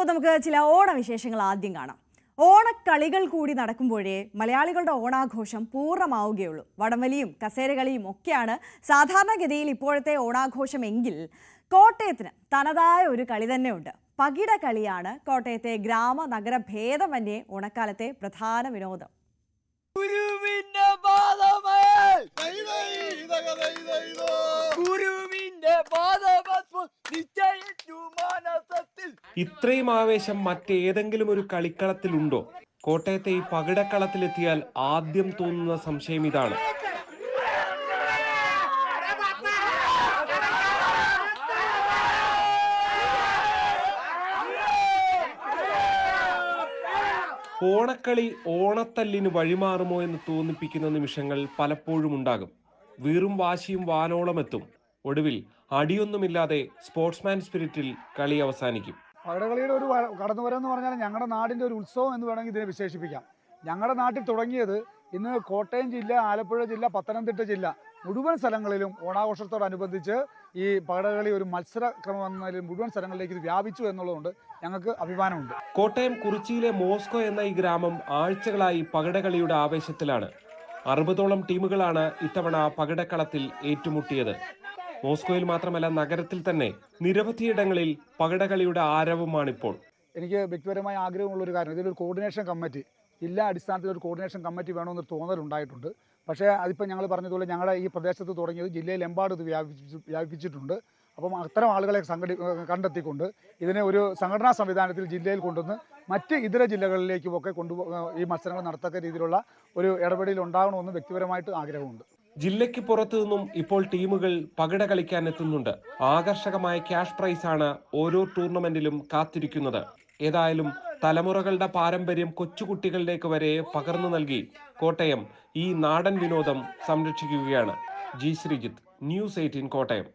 അപ്പോൾ നമുക്ക് ചില ഓണവിശേഷങ്ങൾ ആദ്യം കാണാം. ഓണക്കളികൾ കൂടി നടക്കുമ്പോഴേ മലയാളികളുടെ ഓണാഘോഷം പൂർണമാവുകയുള്ളൂ. വടംവലിയും കസേരകളിയും ഒക്കെയാണ് സാധാരണഗതിയിൽ ഇപ്പോഴത്തെ ഓണാഘോഷമെങ്കിൽ കോട്ടയത്തിന് തനതായ ഒരു കളി തന്നെയുണ്ട്. പകിട കളിയാണ് കോട്ടയത്തെ ഗ്രാമ നഗര ഭേദമന്യേ ഓണക്കാലത്തെ പ്രധാന വിനോദം. ഇത്രയും ആവേശം മറ്റേതെങ്കിലും ഒരു കളിക്കളത്തിലുണ്ടോ? കോട്ടയത്തെ ഈ പകിടക്കളത്തിലെത്തിയാൽ ആദ്യം തോന്നുന്ന സംശയം ഇതാണ്. ഓണക്കളി ഓണത്തല്ലിന് വഴിമാറുമോ എന്ന് തോന്നിപ്പിക്കുന്ന നിമിഷങ്ങൾ പലപ്പോഴും ഉണ്ടാകും. വീറും വാശിയും വാനോളമെത്തും. ഒടുവിൽ അടിയൊന്നുമില്ലാതെ സ്പോർട്സ്മാൻ സ്പിരിറ്റിൽ കളി അവസാനിക്കും. പകടകളിയുടെ ഒരു കടന്നുവരെന്ന് പറഞ്ഞാൽ ഞങ്ങളുടെ നാടിന്റെ ഒരു ഉത്സവം എന്ന് വേണമെങ്കിൽ ഇതിനെ വിശേഷിപ്പിക്കാം. ഞങ്ങളുടെ നാട്ടിൽ തുടങ്ങിയത് ഇന്ന് കോട്ടയം ജില്ല ആലപ്പുഴ ജില്ല പത്തനംതിട്ട ജില്ല മുഴുവൻ സ്ഥലങ്ങളിലും ഓണാഘോഷത്തോടനുബന്ധിച്ച് ഈ പകടകളി ഒരു മത്സരക്രമം എന്ന നിലയിൽ മുഴുവൻ സ്ഥലങ്ങളിലേക്ക് ഇത് വ്യാപിച്ചു എന്നുള്ളതുകൊണ്ട് ഞങ്ങൾക്ക് അഭിമാനമുണ്ട്. കോട്ടയം കുറിച്ചിയിലെ മോസ്കോ എന്ന ഈ ഗ്രാമം ആഴ്ചകളായി പകടകളിയുടെ ആവേശത്തിലാണ്. അറുപതോളം ടീമുകളാണ് ഇത്തവണ പകടക്കളത്തിൽ ഏറ്റുമുട്ടിയത്. മോസ്കോയിൽ മാത്രമല്ല നഗരത്തിൽ തന്നെ നിരവധിയിടങ്ങളിൽ പകടകളിയുടെ ആരവമാണിപ്പോൾ. എനിക്ക് വ്യക്തിപരമായ ആഗ്രഹമുള്ള ഒരു കാര്യം ഇതിലൊരു കോർഡിനേഷൻ കമ്മിറ്റി ജില്ലാ അടിസ്ഥാനത്തിൽ ഒരു കോർഡിനേഷൻ കമ്മിറ്റി വേണമെന്നൊരു തോന്നലുണ്ടായിട്ടുണ്ട് പക്ഷേ അതിപ്പോൾ ഞങ്ങൾ പറഞ്ഞതുപോലെ ഞങ്ങളുടെ ഈ പ്രദേശത്ത് തുടങ്ങിയത് ജില്ലയിലെമ്പാടും ഇത് വ്യാപിച്ചു വ്യാപിച്ചിട്ടുണ്ട്. അപ്പം അത്തരം ആളുകളെ സംഘടി കണ്ടെത്തിക്കൊണ്ട് ഇതിനെ ഒരു സംഘടനാ സംവിധാനത്തിൽ ജില്ലയിൽ കൊണ്ടുവന്ന് മറ്റ് ഇതര ജില്ലകളിലേക്കുമൊക്കെ കൊണ്ടു ഈ മത്സരങ്ങൾ നടത്തക്ക രീതിയിലുള്ള ഒരു ഇടപെടൽ ഉണ്ടാകണമെന്ന് വ്യക്തിപരമായിട്ട് ആഗ്രഹമുണ്ട്. ജില്ലയ്ക്ക് പുറത്തു നിന്നും ഇപ്പോൾ ടീമുകൾ പകിട കളിക്കാൻ എത്തുന്നുണ്ട്. ആകർഷകമായ ക്യാഷ് പ്രൈസാണ് ഓരോ ടൂർണമെന്റിലും കാത്തിരിക്കുന്നത്. ഏതായാലും തലമുറകളുടെ പാരമ്പര്യം കൊച്ചുകുട്ടികളിലേക്ക് വരെ പകർന്നു നൽകി. കോട്ടയം ഈ നാടൻ വിനോദം സംരക്ഷിക്കുകയാണ്. G Sreejith news eighteen Kottayam.